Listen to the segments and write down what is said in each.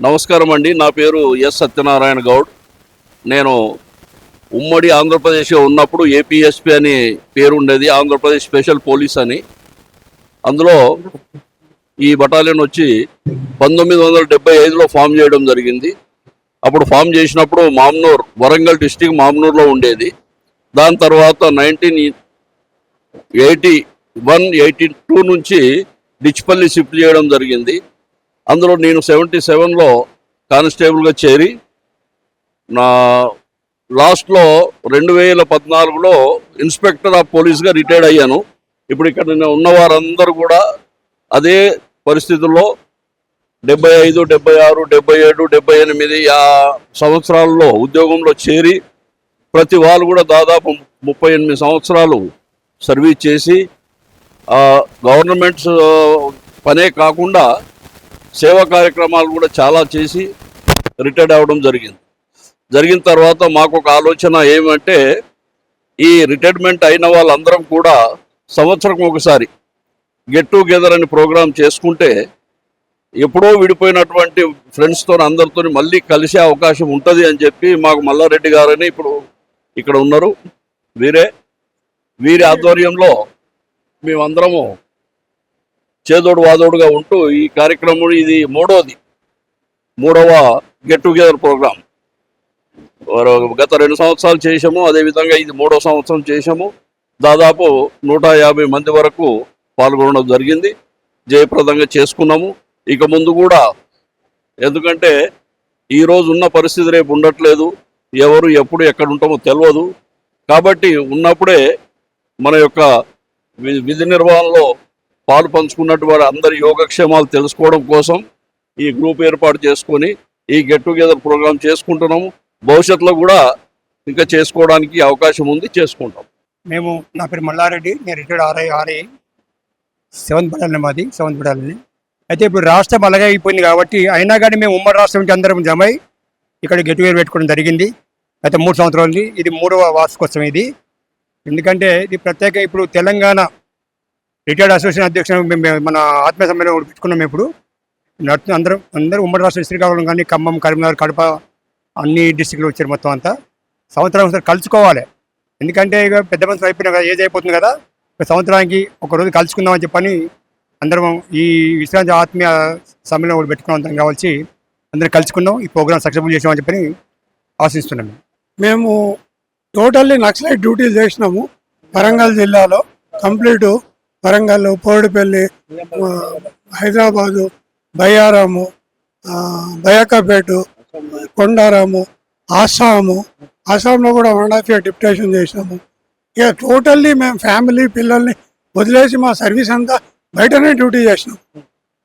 నమస్కారం అండి. నా పేరు ఎస్ సత్యనారాయణ గౌడ్. నేను ఉమ్మడి ఆంధ్రప్రదేశ్ ఉన్నప్పుడు ఏపీఎస్పి అని పేరు ఉండేది ఆంధ్రప్రదేశ్ స్పెషల్ పోలీస్ అని. అందులో ఈ బటాలియన్ వచ్చి పంతొమ్మిది వందల డెబ్బై ఐదులో ఫామ్ చేయడం జరిగింది. అప్పుడు ఫామ్ చేసినప్పుడు మామ్నూర్ వరంగల్ డిస్టిక్ మామ్నూర్లో ఉండేది. దాని తర్వాత nineteen eighty one eighty two నుంచి డిచ్పల్లి షిఫ్ట్ చేయడం జరిగింది. అందులో నేను సెవెంటీ సెవెన్లో కానిస్టేబుల్గా చేరి నా లాస్ట్లో రెండు వేల పద్నాలుగులో ఇన్స్పెక్టర్ ఆఫ్ పోలీస్గా రిటైర్డ్ అయ్యాను. ఇప్పుడు ఇక్కడ నేను ఉన్న వారందరూ కూడా అదే పరిస్థితుల్లో డెబ్బై ఐదు డెబ్బై ఆరు డెబ్బై ఏడు డెబ్బై ఎనిమిది ఆ సంవత్సరాల్లో ఉద్యోగంలో చేరి ప్రతి వాళ్ళు కూడా దాదాపు ముప్పై ఎనిమిది సంవత్సరాలు సర్వీస్ చేసి గవర్నమెంట్స్ పనే కాకుండా సేవా కార్యక్రమాలు కూడా చాలా చేసి రిటైర్డ్ అవ్వడం జరిగింది. జరిగిన తర్వాత మాకు ఒక ఆలోచన ఏమంటే ఈ రిటైర్మెంట్ అయిన వాళ్ళందరం కూడా సంవత్సరం ఒకసారి గెట్ టుగెదర్ అని ప్రోగ్రాం చేసుకుంటే ఎప్పుడో విడిపోయినటువంటి ఫ్రెండ్స్తో అందరితో మళ్ళీ కలిసే అవకాశం ఉంటుంది అని చెప్పి మాకు మల్లారెడ్డి గారని ఇప్పుడు ఇక్కడ ఉన్నారు. వీరే వీరి ఆధ్వర్యంలో మేమందరము చేదోడు వాదోడుగా ఉంటూ ఈ కార్యక్రమం ఇది మూడోది. మూడవ గెట్ టుగెదర్ ప్రోగ్రాం గత రెండు సంవత్సరాలు చేసాము అదేవిధంగా ఇది మూడో సంవత్సరం చేసాము దాదాపు నూట యాభై మంది వరకు పాల్గొనడం జరిగింది. జయప్రదంగా చేసుకున్నాము. ఇక ముందు కూడా ఎందుకంటే ఈరోజు ఉన్న పరిస్థితి రేపు ఉండట్లేదు. ఎవరు ఎప్పుడు ఎక్కడ ఉంటామో తెలియదు కాబట్టి ఉన్నప్పుడే మన యొక్క విధి నిర్వహణలో పాలు పంచుకున్నట్టు వారు అందరి యోగక్షేమాలు తెలుసుకోవడం కోసం ఈ గ్రూప్ ఏర్పాటు చేసుకొని ఈ గెట్ టుగెదర్ ప్రోగ్రామ్ చేసుకుంటున్నాము. భవిష్యత్తులో కూడా ఇంకా చేసుకోవడానికి అవకాశం ఉంది చేసుకుంటాం. మేము నా పేరు మల్లారెడ్డి నేను retired RI RI seventh battalion మాది సెవెంత్ బడాలని అయితే ఇప్పుడు రాష్ట్రం అలాగే అయిపోయింది కాబట్టి అయినా కానీ మేము ఉమ్మడి రాష్ట్రం నుంచి అందరం జమై ఇక్కడ గెట్ టుగెదర్ పెట్టుకోవడం జరిగింది. అయితే మూడు సంవత్సరాలు ఇది మూడవ వార్షికోత్సవం ఇది. ఎందుకంటే ఇది ప్రత్యేక ఇప్పుడు తెలంగాణ రిటైర్డ్ అసోసియేషన్ అధ్యక్షుడు మేము- మన ఆత్మీయ సమ్మేళనం ఉడిపించుకున్నాం ఇప్పుడు. నడుతు అందరూ ఉమ్మడి రాష్ట్రం శ్రీకాకుళం కానీ ఖమ్మం కరీంనగర్ కడప అన్ని డిస్టిక్లు వచ్చారు మొత్తం అంతా. సంవత్సరం ఒకసారి కలుసుకోవాలి. ఎందుకంటే ఇక పెద్ద మనుషులు అయిపోయినా కదా ఏజ్ అయిపోతుంది కదా. ఒక సంవత్సరానికి ఒకరోజు కలుసుకుందామని చెప్పని అందరం ఈ విశ్రాంతి ఆత్మీయ సమ్మేళనం కూడా పెట్టుకున్నాం అందరం కావాల్సి అందరం కలుసుకుందాం ఈ ప్రోగ్రామ్ సక్సెస్ఫుల్ చేసామని చెప్పని ఆశిస్తున్నాము మేము. టోటల్లీ నక్సలైట్ డ్యూటీలు చేసినాము. వరంగల్ జిల్లాలో కంప్లీట్ వరంగల్ పోడిపల్లి హైదరాబాదు బయ్యారాము బయకపేటు కొండారాము ఆసాము. ఆసాంలో కూడా వన్ హాఫ్ ఇయర్ డిప్యుటేషన్ చేసినాము. ఇక టోటల్లీ మేము ఫ్యామిలీ పిల్లల్ని వదిలేసి మా సర్వీస్ అంతా బయటనే డ్యూటీ చేసినాం.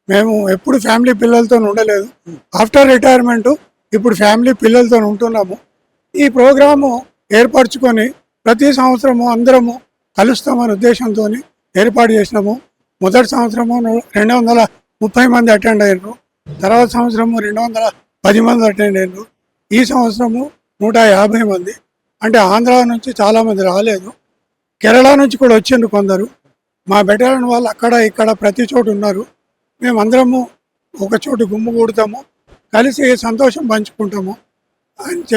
మేము ఎప్పుడు ఫ్యామిలీ పిల్లలతో ఉండలేదు. ఆఫ్టర్ రిటైర్మెంట్ ఇప్పుడు ఫ్యామిలీ పిల్లలతో ఉంటున్నాము. ఈ ప్రోగ్రాము ఏర్పరచుకొని ప్రతి సంవత్సరము అందరము కలుస్తామనే ఉద్దేశంతో ఏర్పాటు చేసినాము. మొదటి సంవత్సరము రెండు వందల ముప్పై మంది అటెండ్ అయ్యారు తర్వాత సంవత్సరము రెండు వందల పది మంది అటెండ్ అయ్యారు ఈ సంవత్సరము నూట యాభై మంది. అంటే ఆంధ్ర నుంచి చాలామంది రాలేదు. కేరళ నుంచి కూడా వచ్చిండ్రు కొందరు. మా బెటాలియన్ వాళ్ళు అక్కడ ఇక్కడ ప్రతి చోటు ఉన్నారు. మేమందరము ఒక చోటు గుమ్ము కూడతాము. కలిసి సంతోషం పంచుకుంటాము అని చెప్పి